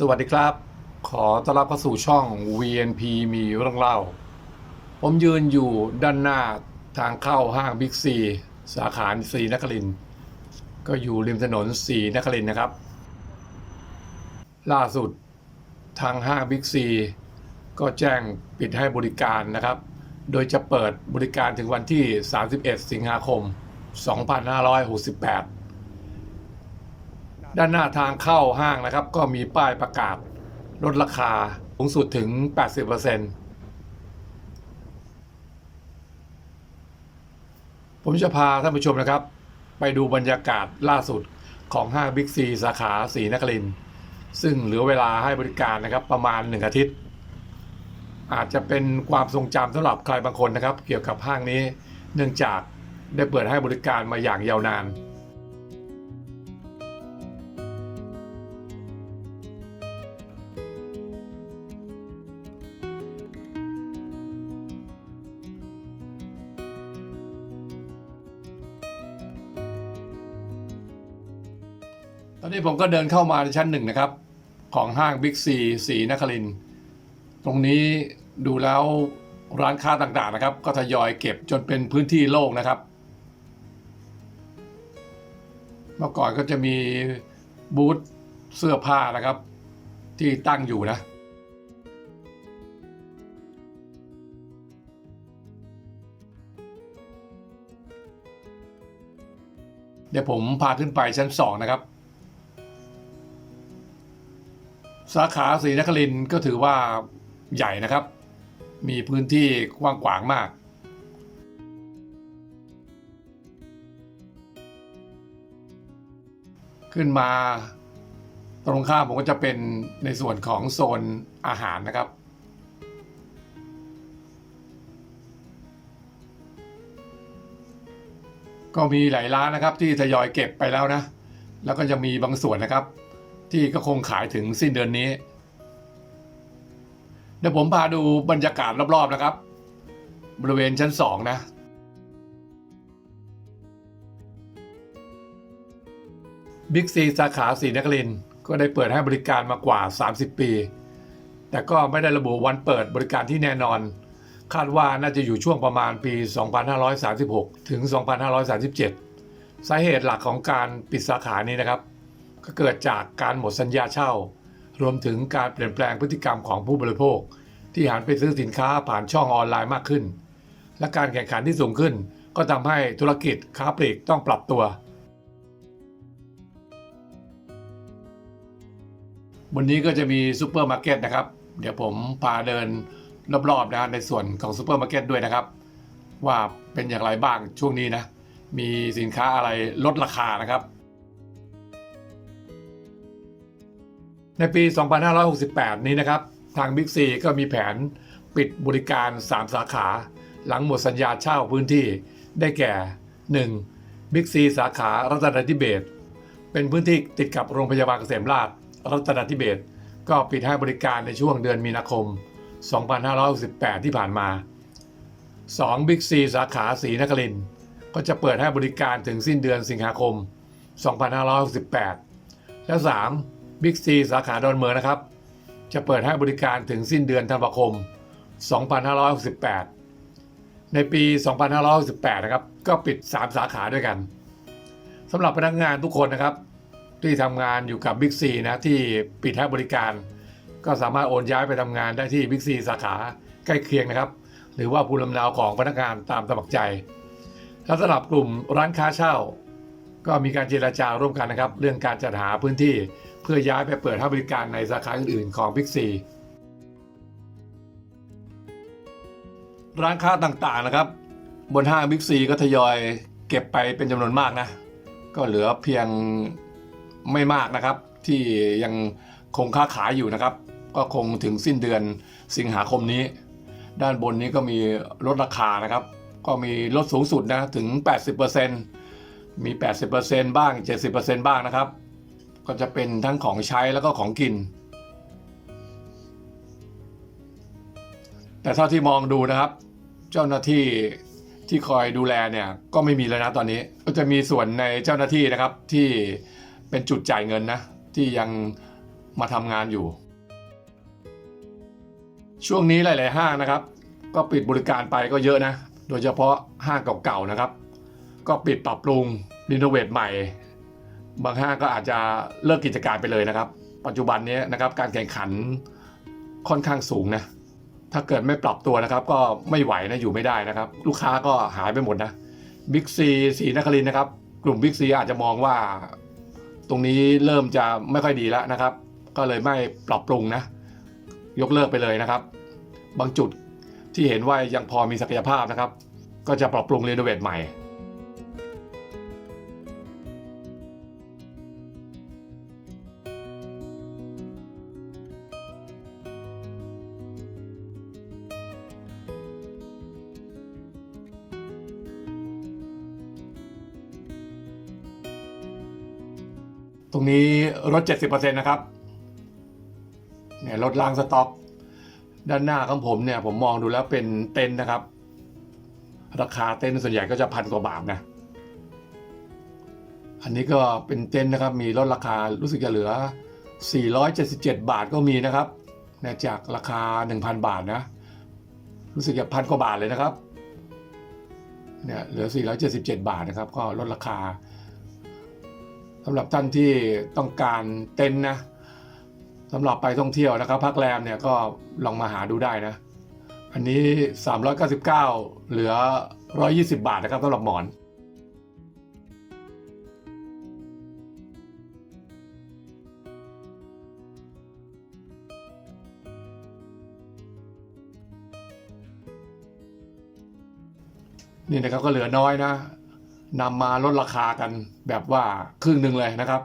สวัสดีครับ ขอต้อนรับเข้าสู่ช่อง VNP มีเรื่องเล่า ผมยืนอยู่ด้านหน้าทางเข้าห้างบิ๊กซีสาขาสีนคริน ก็อยู่ริมถนนสีนครินนะครับ ล่าสุดทางห้างบิ๊กซีก็แจ้งปิดให้บริการนะครับ โดยจะเปิดบริการถึงวันที่ 31 สิงหาคม 2568 ด้านหน้าทางเข้าห้างนะครับ ก็มีป้ายประกาศลดราคาสูงสุดถึง 80%ผมจะพาท่านผู้ชมนะครับ ไปดูบรรยากาศล่าสุดของห้างบิ๊กซีสาขาสีนครินซึ่งเหลือเวลาให้บริการนะครับประมาณ 1 อาทิตย์ อาจจะเป็นความทรงจำสำหรับใครบางคนนะครับ เกี่ยวกับห้างนี้ เนื่องจากได้เปิดให้บริการมาอย่างยาวนาน อนนี้ผมก็เดินเข้ามาในชั้นหนึ่งนะครับ ของห้างบิ๊กซีสีนครินตรงนี้ดูแล้วร้านค้าต่างๆนะครับ ก็ทยอยเก็บจนเป็นพื้นที่โล่งนะครับ เมื่อก่อนก็จะมีบูธเสื้อผ้านะครับ ที่ตั้งอยู่นะเดี๋ยวผมพาขึ้นไปชั้นสองนะครับ สาขาศรีนครินก็ถือว่าใหญ่นะครับ มีพื้นที่กว้างขวางมาก ขึ้นมาตรงข้ามผมก็จะเป็นในส่วนของโซนอาหารนะครับ ก็มีหลายร้านนะครับที่ทยอยเก็บไปแล้วนะ แล้วก็จะมีบางส่วนนะครับ ที่ก็คงขายถึงสิ้นเดือนนี้ เดี๋ยวผมพาดูบรรยากาศรอบๆนะครับ บริเวณชั้นสองนะบิ๊กซีสาขาสีนครินทร์ก็ได้เปิดให้บริการมากว่า 30 ปี แต่ก็ไม่ได้ระบุวันเปิดบริการที่แน่นอน คาดว่าน่าจะอยู่ช่วงประมาณปี 2536 ถึง 2537 สาเหตุหลักของการปิดสาขานี้นะครับ ก็เกิดจากการหมดสัญญาเช่า รวมถึงการเปลี่ยนแปลงพฤติกรรมของผู้บริโภค ที่หันไปซื้อสินค้าผ่านช่องออนไลน์มากขึ้น และการแข่งขันที่สูงขึ้น ก็ทำให้ธุรกิจค้าปลีกต้องปรับตัว วันนี้ก็จะมีซูเปอร์มาร์เก็ตนะครับ เดี๋ยวผมพาเดินรอบๆนะในส่วนของซูเปอร์มาร์เก็ตด้วยนะครับ ว่าเป็นอย่างไรบ้างช่วงนี้นะมีสินค้าอะไรลดราคานะครับ ในปี 2568 นี้นะครับ ทางบิ๊กซีก็มีแผนปิดบริการ 3 สาขา หลังหมดสัญญาเช่าพื้นที่ได้แก่ 1. บิ๊กซีสาขารัตนทิเบศเป็นพื้นที่ติดกับโรงพยาบาลเกษมราษฎร์รัตนทิเบศก็ปิดให้บริการในช่วงเดือนมีนาคม 2568 ที่ผ่านมา 2. บิ๊กซีสาขาศรีนครินก็จะเปิดให้บริการถึงสิ้นเดือนสิงหาคม 2568 และ 3. บิ๊กซีสาขาดอนเมืองนะครับ จะเปิดให้บริการถึงสิ้นเดือนธันวาคม 2568 ในปี 2568 นะครับ ก็ปิด 3 สาขาด้วยกันสำหรับพนักงานทุกคนนะครับ ที่ทำงานอยู่กับบิ๊กซีนะที่ปิดให้บริการ ก็สามารถโอนย้ายไปทำงานได้ที่บิ๊กซีสาขาใกล้เคียงนะครับ หรือว่าภูมิลำเนาของพนักงานตามสมัครใจและสำหรับกลุ่มร้านค้าเช่า ก็มีการเจราจาร่วมกันนะครับ เรื่องการจัดหาพื้นที่ พื่อย้ายไปเปิดให้บริการในสาขาอื่นๆของบิ๊กซีร้านค้าต่างๆนะครับ บนห้างบิ๊กซีก็ทยอยเก็บไปเป็นจำนวนมากนะ ก็เหลือเพียงไม่มากนะครับ ที่ยังคงค้าขายอยู่นะครับ ก็คงถึงสิ้นเดือนสิงหาคมนี้ ด้านบนนี้ก็มีลดราคานะครับ ก็มีลดสูงสุดนะถึง 80%มี 80%บ้าง 70%บ้างนะครับ ก็จะเป็นทั้งของใช้แล้วก็ของกิน แต่เท่าที่มองดูนะครับ เจ้าหน้าที่ที่คอยดูแลเนี่ยก็ไม่มีแล้วนะตอนนี้ ก็จะมีส่วนในเจ้าหน้าที่นะครับที่เป็นจุดจ่ายเงินนะ ที่ยังมาทำงานอยู่ ช่วงนี้หลาย ๆ ห้างนะครับ ก็ปิดบริการไปก็เยอะนะ โดยเฉพาะห้างเก่า ๆ นะครับ ก็ปิดปรับปรุงรีโนเวทใหม่ บางห้างก็อาจจะเลิกกิจการไปเลยนะครับ ปัจจุบันนี้นะครับการแข่งขันค่อนข้างสูงนะถ้าเกิดไม่ปรับตัวนะครับ ก็ไม่ไหวนะอยู่ไม่ได้นะครับ ลูกค้าก็หายไปหมดนะบิ๊กซีสีนครินนะครับ กลุ่มบิ๊กซีอาจจะมองว่า ตรงนี้เริ่มจะไม่ค่อยดีแล้วนะครับ ก็เลยไม่ปรับปรุงนะ ยกเลิกไปเลยนะครับ บางจุดที่เห็นว่ายังพอมีศักยภาพนะครับ ก็จะปรับปรุงรีโนเวทใหม่ ตรงนี้ลด 70%นะครับเนี่ยลดล้างสต็อกด้านหน้าของผมเนี่ยผมมองดูแล้วเป็นเต็นนะครับ ราคาเต็นส่วนใหญ่ก็จะพันกว่าบาทนะ อันนี้ก็เป็นเต็นนะครับ มีลดราคารู้สึกจะเหลือ 477 บาทก็มีนะครับเนี่ยจากราคา 1,000 บาทนะ รู้สึกจะพันกว่าบาทเลยนะครับเนี่ยเหลือ 477 บาทนะครับ ก็ลดราคา สำหรับท่านที่ต้องการเต็นท์นะสำหรับไปท่องเที่ยวนะครับพักแรมเนี่ยก็ลองมาหาดูได้นะ อันนี้ 399 เหลือ 120 บาทนะครับสำหรับหมอนนี่นะครับก็เหลือน้อยนะ นำมาลดราคากันแบบว่าครึ่งหนึ่งเลยนะครับ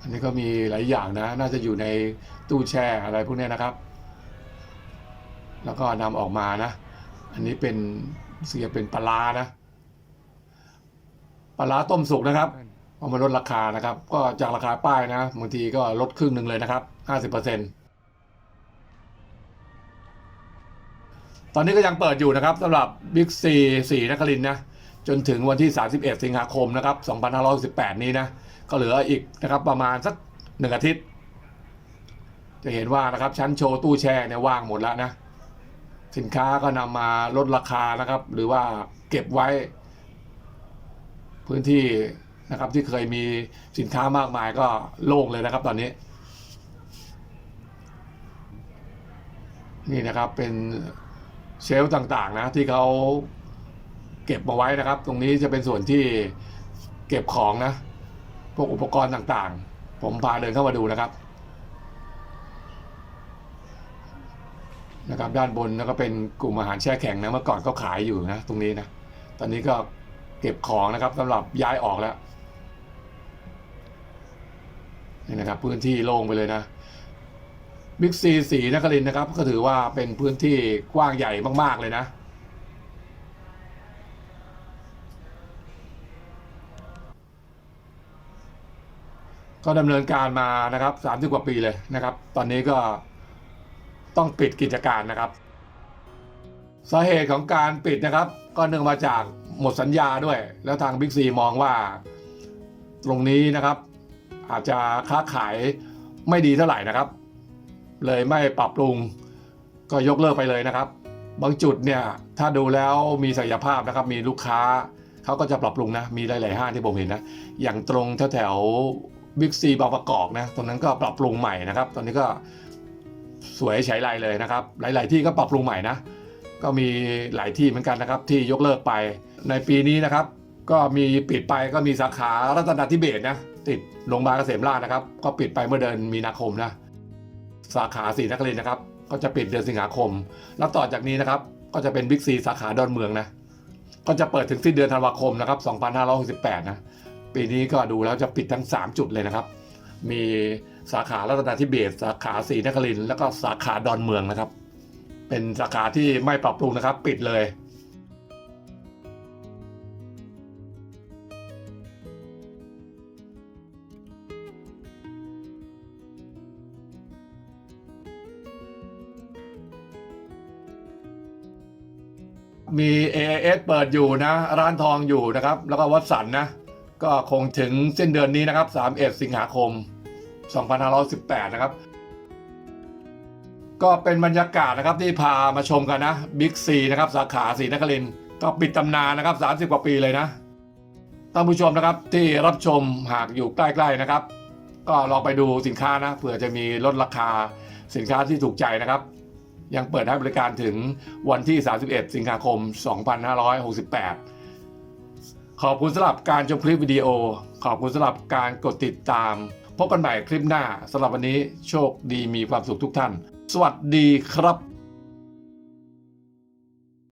อันนี้ก็มีหลายอย่างนะ น่าจะอยู่ในตู้แช่อะไรพวกนี้นะครับ แล้วก็นำออกมานะ อันนี้เป็นเสียเป็นปลาร้านะปลาร้าต้มสุกนะครับเอามาลดราคานะครับ ก็จากราคาป้ายนะบางทีก็ลดครึ่งหนึ่งเลยนะครับห้าสิบเตอนนี้ก็ยังเปิดอยู่นะครับสำหรับ Big C สีนครินนะจนถึงวันที่ 31 สิงหาคมนะครับ2568นี้นะ ก็เหลืออีกนะครับประมาณสักหนึ่งอาทิตย์ จะเห็นว่านะครับชั้นโชว์ตู้แช่เนี่ยว่างหมดแล้วนะ สินค้าก็นำมาลดราคานะครับ หรือว่าเก็บไว้ พื้นที่นะครับที่เคยมีสินค้ามากมายก็โล่งเลยนะครับตอนนี้ นี่นะครับเป็น เชลฟ์ต่างๆนะที่เขาเก็บมาไว้นะครับ ตรงนี้จะเป็นส่วนที่เก็บของนะ พวกอุปกรณ์ต่างๆ ผมพาเดินเข้ามาดูนะครับ นะครับ ด้านบนแล้วก็เป็นกลุ่มอาหารแช่แข็งนะเมื่อก่อนก็ขายอยู่นะ ตรงนี้นะ ตอนนี้ก็เก็บของนะครับสำหรับย้ายออกแล้วนี่นะครับ พื้นที่โล่งไปเลยนะ บิ๊กซีสีนครินนะครับ ก็ถือว่าเป็นพื้นที่กว้างใหญ่มาก ๆ เลยนะ ก็ดำเนินการมานะครับสามสิบกว่าปีเลยนะครับ ตอนนี้ก็ต้องปิดกิจการนะครับสาเหตุของการปิดนะครับ ก็เนื่องมาจากหมดสัญญาด้วย แล้วทางบิ๊กซีมองว่า ตรงนี้นะครับ อาจจะค้าขายไม่ดีเท่าไหร่นะครับ เลยไม่ปรับปรุง ก็ยกเลิกไปเลยนะครับ บางจุดเนี่ยถ้าดูแล้วมีศักยภาพนะครับมีลูกค้าเขาก็จะปรับปรุงนะมีหลายๆห้างที่ผมเห็นนะอย่างตรงแถวๆบิ๊กซีบางประกอบนะตรงนั้นก็ปรับปรุงใหม่นะครับ ตอนนี้ก็สวยใช้ไรเลยนะครับ หลาย ๆ ที่ก็ปรับปรุงใหม่นะ ก็มีหลายที่เหมือนกันนะครับ ที่ยกเลิกไปในปีนี้นะครับ ก็มีปิดไปก็มีสาขารัตนทิเบศนะติดโรงพยาบาลเกษมราชนะครับ ก็ปิดไปเมื่อเดือนมีนาคมนะ สาขาสีนครินทร์นะครับ ก็จะปิดเดือนสิงหาคม แล้วต่อจากนี้นะครับ ก็จะเป็นบิ๊กซีสาขาดอนเมืองนะ ก็จะเปิดถึงสิ้นเดือนธันวาคมนะครับ 2568 นะ ปีนี้ก็ดูแล้วจะปิดทั้ง 3 จุดเลยนะครับ มีสาขารัตนาธิเบศสาขาสีนครินทร์แล้วก็สาขาดอนเมืองนะครับ เป็นสาขาที่ไม่ปรับปรุงนะครับ ปิดเลย มี AIS เปิดอยู่นะ ร้านทองอยู่นะครับ แล้วก็วัดสันนะ ก็คงถึงสิ้นเดือนนี้นะครับ 31 สิงหาคม 2518 นะครับ ก็เป็นบรรยากาศนะครับที่พามาชมกันนะบิ๊กซีนะครับ สาขาศรีนครินก็ปิดตำนานนะครับ 30 กว่าปีเลยนะท่านผู้ชมนะครับที่รับชมหากอยู่ใกล้ๆนะครับ ก็ลองไปดูสินค้านะเผื่อจะมีลดราคาสินค้าที่ถูกใจนะครับ ยังเปิดให้บริการถึงวันที่ 31 สิงหาคม 2568 ขอบคุณสำหรับการชมคลิปวิดีโอ ขอบคุณสำหรับการกดติดตาม พบกันใหม่คลิปหน้าสำหรับวันนี้โชคดีมีความสุขทุกท่าน สวัสดีครับ